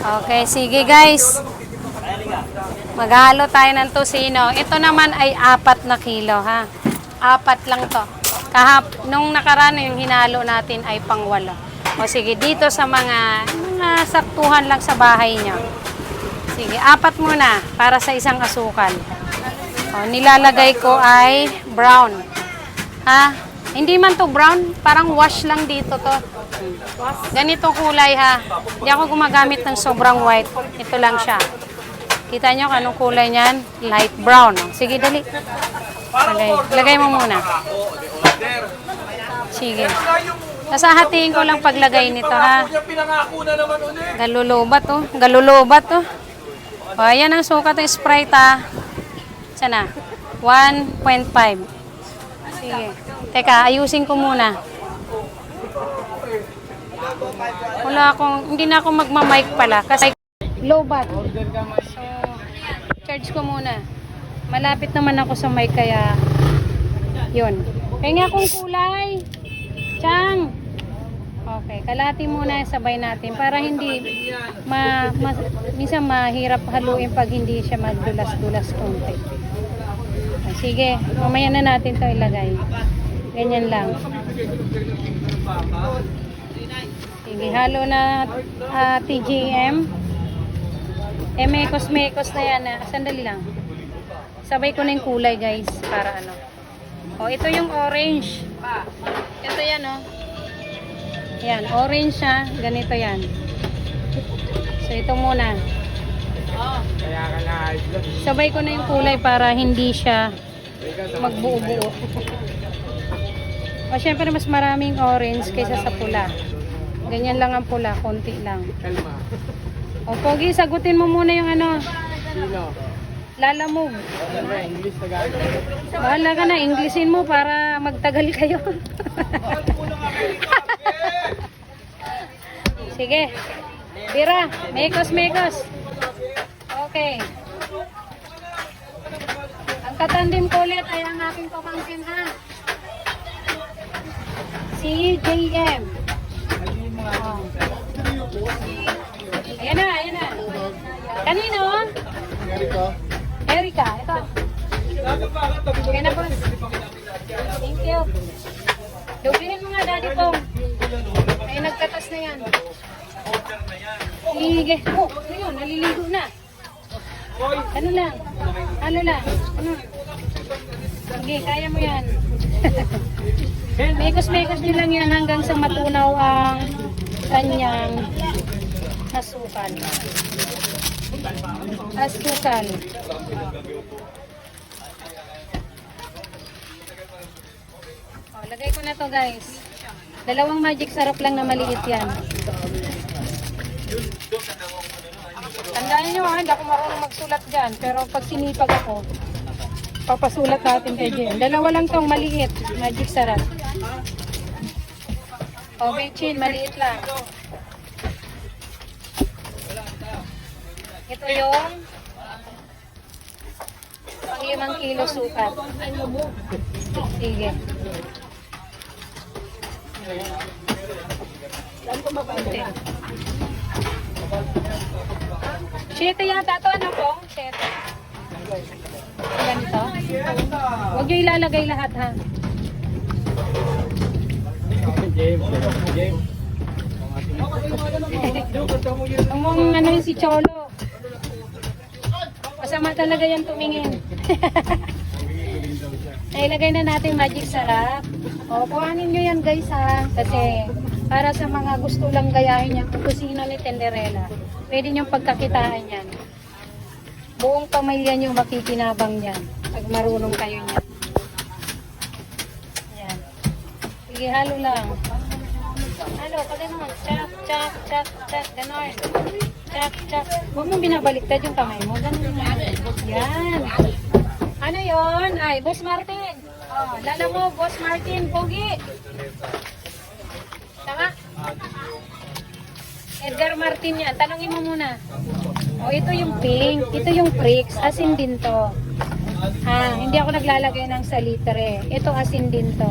Okay, sige guys. Maghalo tayo ng tosino. Ito naman ay apat na kilo ha. Apat lang to. Kahap, nung nakaraan yung hinalo natin ay pangwalo. O sige, dito sa mga, mga saktuhan lang sa bahay niyo. Sige, apat muna para sa isang asukal. O, nilalagay ko ay brown. Ha? Hindi man to brown, parang wash lang dito to. Ganitong kulay ha. Hindi ako gumagamit ng sobrang white. Ito lang siya. Kita nyo anong kulay niyan? Light brown. Sige, dali. Lagay, lagay mo muna. Sige. Nasahatiin ko lang paglagay nito ha. Galulobat to. Galulobat to. O, ayan ang sukat ng Sprite ha. Sana. 1.5. Sige. Teka, ayusin ko muna. Wala akong, hindi na ako magmamic pala. Kasi low bat. So, charge ko muna. Malapit naman ako sa mic kaya yun. Kaya akong kulay. Chang. Okay, kalati muna sabay natin para hindi ma, ma minsan mahirap haluin pag hindi siya magdulas-dulas konti. Sige, mamaya na natin 'to ilagay. Ganyan lang. Sige, halo na ah, TGM. Eh, mekos-mekos na yan. ah. Sandali lang. Sabay ko na yung kulay, guys. Para ano. Oh, ito yung orange. Ito yan, oh. Yan, orange siya. Ganito yan. So, ito muna. Sabay ko na yung kulay para hindi siya magbuo-buo. O, syempre mas maraming orange kaysa sa pula. Ganyan lang ang pula, konti lang. O, Pogi, sagutin mo muna yung ano, Sino? lalamove. Bahala ka na, Englishin mo para magtagal kayo. Sige. Bira, mekos, mekos. Okay. Ang katandim ko ulit ay ang aking pamangkin ha. Si JM. Oh. Ayan na, ayan na. Kanino? Ganito. Erika, ito. Okay na, boss. Thank you. Dublihin mo nga, Daddy Pong. Ay, nagkatas na yan. Sige. Oh, ano yun? Naliligo na. Ano lang? Ano lang? Ano? Sige, kaya mo yan. Mekos-mekos din lang yan hanggang sa matunaw ang kanyang asukal. Asukal. Oh, lagay ko na to guys. Dalawang magic sarap lang na maliit yan. Tandaan nyo ha, hindi ako marunong magsulat dyan. Pero pag sinipag ako, papasulat natin kay Jen. Dalawa lang tong maliit, magic sarap. O, Bechin, maliit lang. Ito yung pang limang kilo sukat. Sige. Siyete yata ito, ano po? Siyete. Ganito? Huwag nyo ilalagay lahat ha. James. James. Ang mong ano yung si Cholo. Masama talaga yan tumingin. Nailagay na natin magic sarap. O, kuhanin nyo yan guys ha. Kasi para sa mga gusto lang gayahin yung kusina ni Tenderella, pwede nyo pagkakitaan yan. Buong pamilya nyo makikinabang yan. Pag marunong kayo niyan. Yan. Sige, halo lang. Halo, pag ganun. Chak, chak, chak, chak. Ganon. Chak, chak. Huwag mong binabaliktad yung kamay mo. Ganun lang. Yan. Ano yon? Ay, Boss Martin. Oh, lala mo, Boss Martin, Pogi. Tama? Edgar Martin yan. Tanongin mo muna. Oh, ito yung pink. Ito yung pricks. Asin din to. Ha, hindi ako naglalagay ng salitre. Ito asin din to.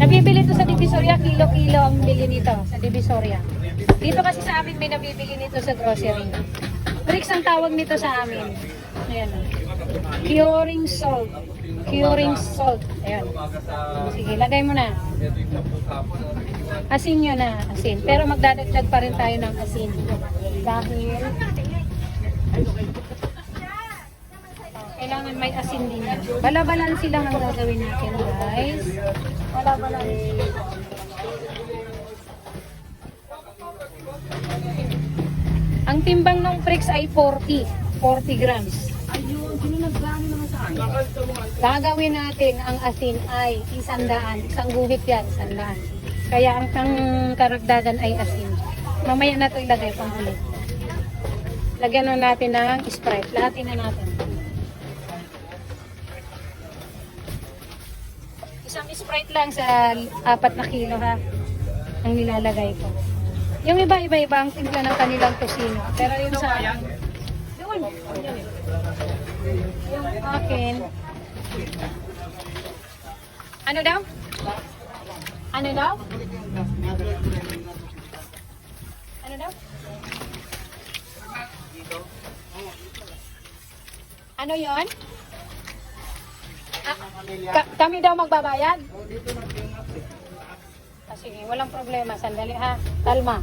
Nabibili to sa Divisoria. Kilo-kilo ang bili nito sa Divisoria. Dito kasi sa amin may nabibili nito sa grocery. Bricks ang tawag nito sa amin. Ayan. Curing salt. Curing salt. Ayan. Sige, lagay mo na. Asin nyo na, asin. Pero magdadagdag pa rin tayo ng asin. Dahil kailangan may asin din. Balabalan sila ang gagawin natin, guys. Balabalan. Ang timbang ng bricks ay 40. 40 grams. Gagawin natin ang asin ay isandaan. Isang guhit yan, isandaan. Kaya ang pang karagdagan ay asin. Mamaya na ito ilagay pang ulit. Lagyan na natin ng Sprite. Lahatin na natin. Sprite lang sa apat na kilo ha. Ang nilalagay ko. Yung iba, iba, iba ang timpla ng kanilang tosino. Pero yung sa akin, yun. Yung akin, ano daw? Ano daw? Ano daw? Ano yon? Ka- kami daw magbabayad? Ah, sige, walang problema. Sandali ha. Kalma.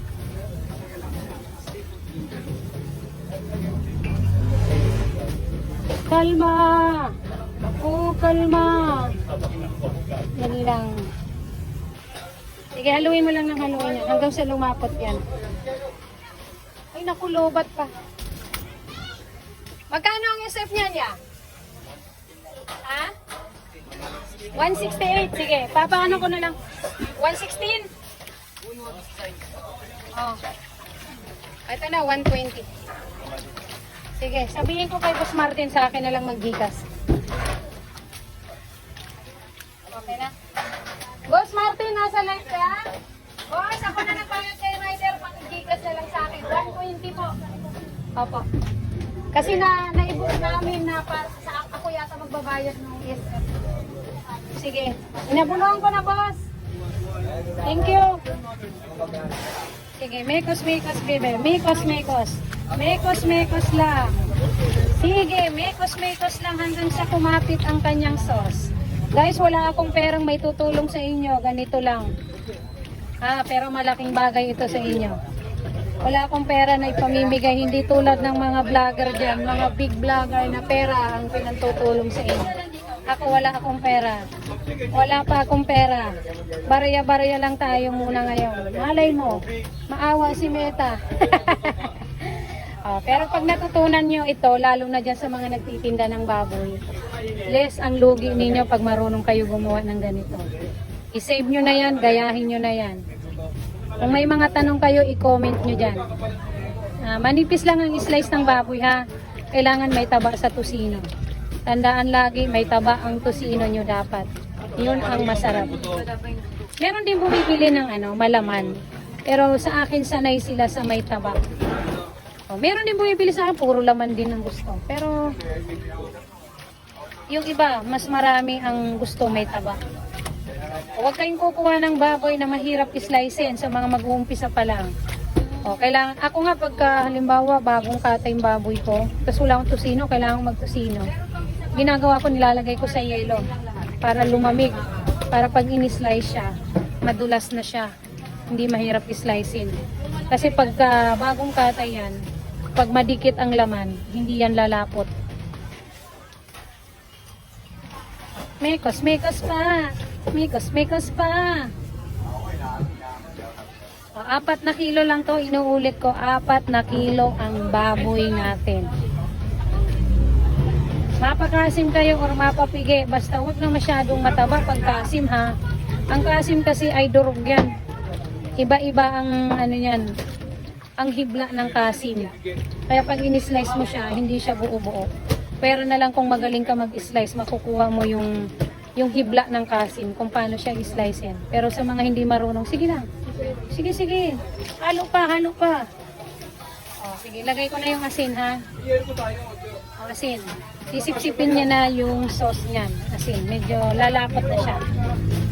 Kalma! Oo, kalma! Dali lang. Sige, haluin mo lang ng haluin yan. Hanggang sa lumapot yan. Ay, naku, lobat pa. Magkano ang SF niya niya? Ha? 168. Sige, papaano ko na lang. 116? Oh. Ito na, 120. Sige, sabihin ko kay Boss Martin sa akin na lang mag-gigas. Okay na? Boss Martin, nasa live ka? Boss, ako na nagbayad kay Rider, pang-gigas na lang sa akin. 120 po. Opo. Kasi na naibig namin na pa, sa ako yata magbabayad ng ESF. Sige. Inabulong ko na, boss. Thank you. Sige, mekos, mekos, bebe. Mekos, mekos. Mekos, mekos lang. Sige, mekos, mekos lang hanggang sa kumapit ang kanyang sauce. Guys, wala akong perang may tutulong sa inyo. Ganito lang. Ah, pero malaking bagay ito sa inyo. Wala akong pera na ipamimigay, hindi tulad ng mga vlogger dyan, mga big vlogger na pera ang pinantutulong sa inyo. Ako wala akong pera. Wala pa akong pera. Barya-barya lang tayo muna ngayon. Malay mo, maawa si Meta. Oh, pero pag natutunan nyo ito, lalo na dyan sa mga nagtitinda ng baboy, less ang lugi ninyo pag marunong kayo gumawa ng ganito. I-save nyo na yan, gayahin nyo na yan. Kung may mga tanong kayo, i-comment nyo dyan. Ah, manipis lang ang slice ng baboy ha. Kailangan may taba sa tusino. Tandaan lagi, may taba ang tusino nyo dapat. Yun ang masarap. Meron din bumibili ng ano, malaman. Pero sa akin, sanay sila sa may taba. Oh, meron din bumibili sa akin, puro laman din ang gusto. Pero, yung iba, mas marami ang gusto may taba. Huwag kayong kukuha ng baboy na mahirap islicein sa mga mag-uumpisa pa lang. O, kailangan, ako nga pagka halimbawa bagong kata yung baboy ko, tapos wala akong tusino, kailangan magtusino. Ginagawa ko, nilalagay ko sa yelo para lumamig. Para pag in-slice siya, madulas na siya. Hindi mahirap islicein. Kasi pagka bagong kata yan, pag madikit ang laman, hindi yan lalapot. Mekos, mekos pa. Mekos, mekos pa. O, apat na kilo lang to, inuulit ko, apat na kilo ang baboy natin. Mapakasim kayo or mapapigi, basta huwag na masyadong mataba pag kasim ha. Ang kasim kasi ay durog yan. Iba-iba ang ano yan, ang hibla ng kasim. Kaya pag in-slice mo siya, hindi siya buo-buo. Pero na lang kung magaling ka mag-slice, makukuha mo yung yung hibla ng kasim, kung paano siya i-slice yan. Pero sa mga hindi marunong, sige lang. Sige, sige. Halo pa, halo pa. O, sige, lagay ko na yung asin, ha? O, asin. Sisip-sipin niya na yung sauce niyan. Asin, medyo lalapot na siya.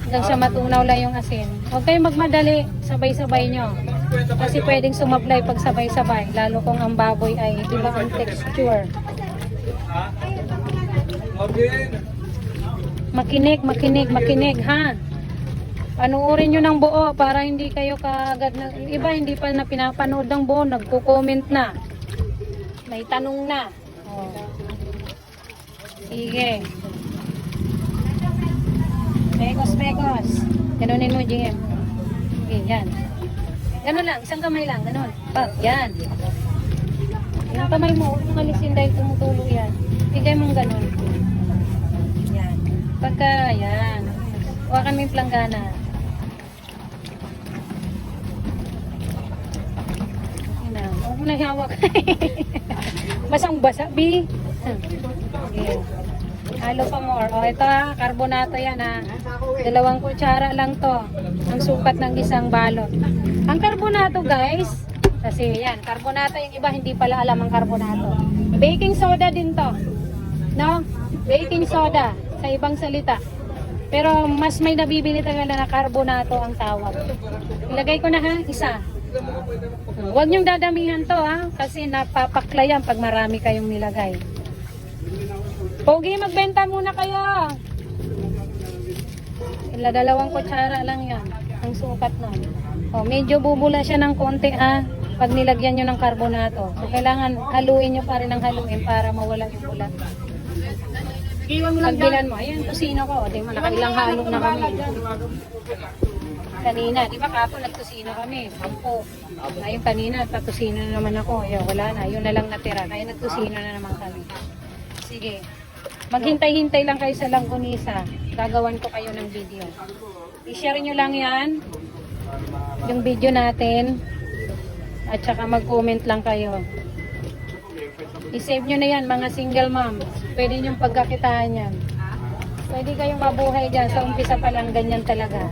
Hanggang sa matunaw lang yung asin. Huwag kayong magmadali. Sabay-sabay nyo. Kasi pwedeng sumablay pag sabay-sabay, lalo kung ang baboy ay iba ang texture. Makinig, makinig, makinig ha. Panuorin nyo ng buo para hindi kayo kaagad na, iba hindi pa na pinapanood ng buo, nagko-comment na. May tanong na. Oh. Sige. Mekos, mekos. Ganunin mo, GM. Okay, yan. Ganun lang, isang kamay lang, ganun. Pag, yan. Yung kamay mo, huwag mong alisin dahil tumutulo yan. Bigay mong ganun. Yan. Pagka, yan. Mo yung planggana. Yan na. Huwag mo na. Basang basa, B. Okay. Halo pa more. O, ito ha, karbonato yan ha. Dalawang kutsara lang to. Ang sukat ng isang balot. Ang karbonato guys, kasi yan, karbonato yung iba hindi pala alam ang karbonato. Baking soda din to. No? Baking soda sa ibang salita. Pero mas may nabibili talaga na karbonato ang tawag. Ilagay ko na ha, isa. Huwag niyong dadamihan to ha, kasi napapaklayan pag marami kayong nilagay. Pogi, magbenta muna kayo. Ila dalawang kutsara lang yan. Ang sukat nun. O, medyo bubula siya ng konti ha. Pag nilagyan nyo ng karbonato. So, kailangan haluin nyo pa rin ng haluin para mawala yung bula. Pagbilan mo, ayan, tusino ko. Di mo, nakailang halo na kami. Kanina, di ba kapo nagtusino kami? Sampo. Ayun kanina, tatusino na naman ako. Ayun, wala na. Yun na lang natira. Kaya nagtusino na naman kami. Sige. Maghintay-hintay lang kayo sa Langgonisa. Gagawan ko kayo ng video. I-share nyo lang yan. Yung video natin. At saka mag-comment lang kayo. I-save nyo na yan mga single mom. Pwede nyo pagkakitaan yan. Pwede kayong mabuhay dyan. Sa umpisa pa lang ganyan talaga.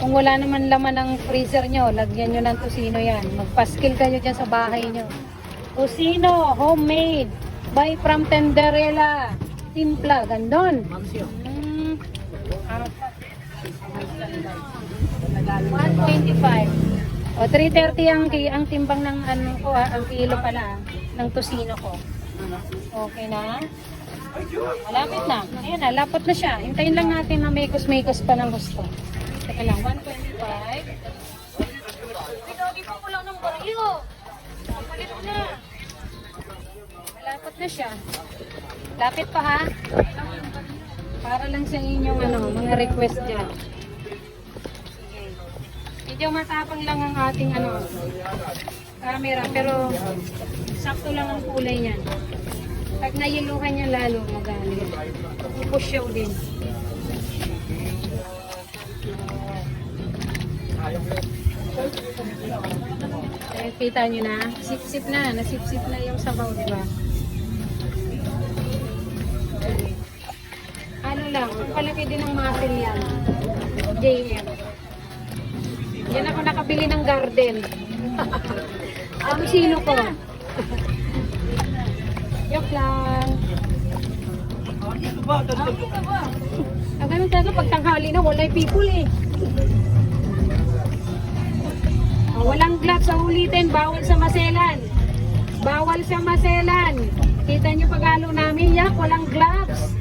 Kung wala naman laman ng freezer nyo, lagyan nyo ng tusino yan. Magpaskil kayo dyan sa bahay nyo. Tusino, homemade. Buy from Tenderella. Timpla, gandon. Mm, apat. 125. O, 330 ang, ang timbang ng ano ko, ah, ang kilo pala, ah, ng tusino ko. Okay na? Malapit na. Ayan na, lapot na siya. Hintayin lang natin na mekos-mekos pa ng gusto. Teka lang, 125. Ito, di pa ko lang ng baryo. Papalit na. Malapot na siya. Lapit pa ha. Para lang sa inyong ano, mga request dyan. Sige. Medyo matapang lang ang ating ano, camera, pero sakto lang ang kulay niyan. Pag nayiluhan niya lalo, magaling. Pusyaw din. Eh, kita nyo na, sip-sip na, nasip-sip na yung sabaw, di ba? Ano lang, palaki din ng muscle yan. JM. Yan ako nakabili ng garden. Ang sino ko. Yok lang. Ang ganun talaga pag tanghali na, wala people eh. Oh, walang gloves sa ulitin, bawal sa maselan. Bawal sa maselan. Kita nyo pagalo namin, yak, walang gloves.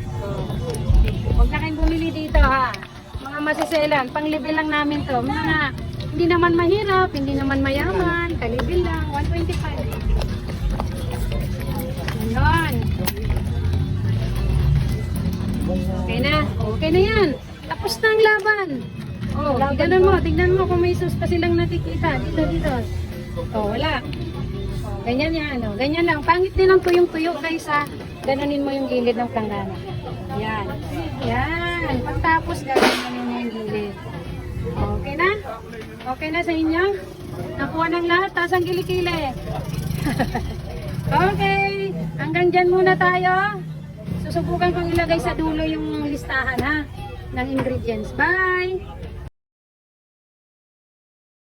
Huwag na kayong bumili dito ha. Mga masiselan, panglibil lang namin to. Mga hindi naman mahirap, hindi naman mayaman, kalibil lang, 125. Ganon. Okay na, okay na yan. Tapos na ang laban. Oh, tignan mo, tignan mo kung may sus pa silang nakikita. Dito, dito. Oh, wala. Ganyan yan, ano. Ganyan lang. Pangit din ang tuyong-tuyo, guys, ha. Ganonin mo yung gilid ng planggana. Yan. Yan. Pagtapos, ganonin mo yung gilid. Okay na? Okay na sa inyo? Nakuha ng lahat, taas ang kilikili. okay. Hanggang dyan muna tayo. Susubukan kong ilagay sa dulo yung listahan, ha? Ng ingredients. Bye!